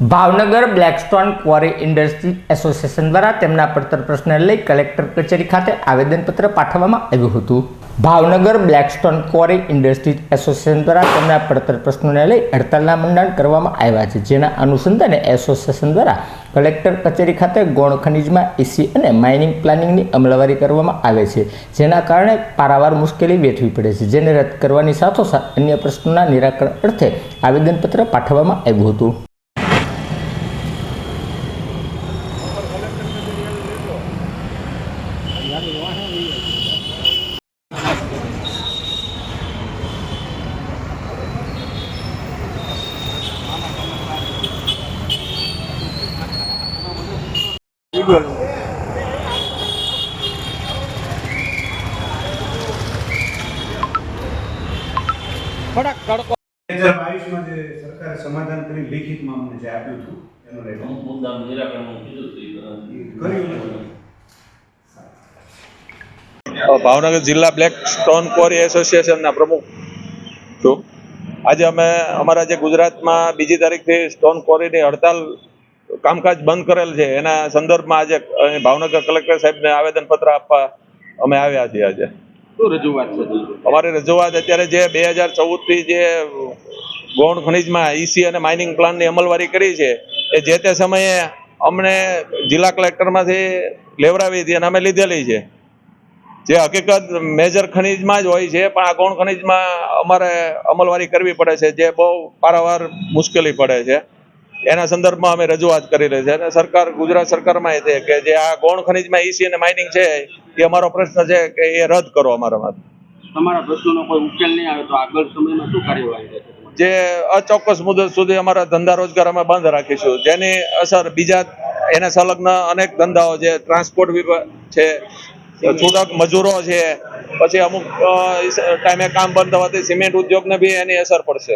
Bhavnagar blackstone quarry industry association દ્વારા તેમના પડતર પ્રશ્ન લઈ કલેક્ટર કચેરી ખાતે આવેદનપત્ર પાઠવવામાં આવ્યું હતું. Bhavnagar blackstone quarry industry association દ્વારા તેમના પડતર પ્રશ્નોને લઈ હડતાલના મંડાણ કરવામાં આવ્યા છે, જેના અનુસંધાને એસોસિએશન દ્વારા કલેક્ટર કચેરી ખાતે ગૌણ ખનિજમાં એસી અને માઇનિંગ પ્લાનિંગની અમલવારી કરવામાં આવે છે, જેના કારણે પારાવાર મુશ્કેલી વેઠવી પડે છે, જેને રદ કરવાની સાથોસાથ અન્ય પ્રશ્નોના નિરાકરણ અર્થે આવેદનપત્ર પાઠવવામાં આવ્યું હતું. બે હજાર બાવીસમાં જે સરકારે સમાધાન કરી લેખિતમાં અમને જે આપ્યું હતું એનો રેકોર્ડ અમુક નિરાકરણ કર્યું ભાવનગર જિલ્લા બ્લેક સ્ટોન ક્વોરી એસોસિએશનના પ્રમુખ છું. આજે અમે અમારા જે ગુજરાતમાં બીજી તારીખથી સ્ટોન કોરીની હડતાલ કામકાજ બંધ કરેલ છે એના સંદર્ભમાં આજે ભાવનગર કલેક્ટર સાહેબને આવેદનપત્ર આપવા અમે આવ્યા છીએ આજે. અમારી રજૂઆત અત્યારે જે બે હજાર ચૌદથી જે ગૌણ ખનિજમાં ઈસી અને માઇનિંગ પ્લાનની અમલવારી કરી છે એ જે તે સમયે અમને જિલ્લા કલેક્ટરમાંથી લેવડાવી હતી અને અમે લીધેલી છે. જે હકીકત મેજર ખનિજમાં જ હોય છે પણ આ ગૌણ ખનિજમાં અમારે અમલવારી કરવી પડે છે જે બહુ પારાવાર મુશ્કેલી પડે છે. એના સંદર્ભમાં અમે રજૂઆત કરેલી છે અને સરકાર ગુજરાત સરકારમાં એ છે કે જે આ ગૌણ ખનિજમાં ઈસી અને માઇનિંગ છે એ અમારો પ્રશ્ન છે કે એ રદ કરો અમારામાં તમારા પ્રશ્નોનો કોઈ ઉકેલ નહીં આવે તો આગળ સમયમાં શું કાર્યવાહી જે અચોક્કસ મુદત સુધી અમારા ધંધા રોજગાર અમે બંધ રાખીશું. જેની અસર બીજા એના સંલગ્ન અનેક ધંધાઓ જે ટ્રાન્સપોર્ટ વિભાગ છે છૂટક મજૂરો છે. પછી અમુક ટાઈમે કામ બંધ થવાથી સિમેન્ટ ઉદ્યોગને બી એની અસર પડશે.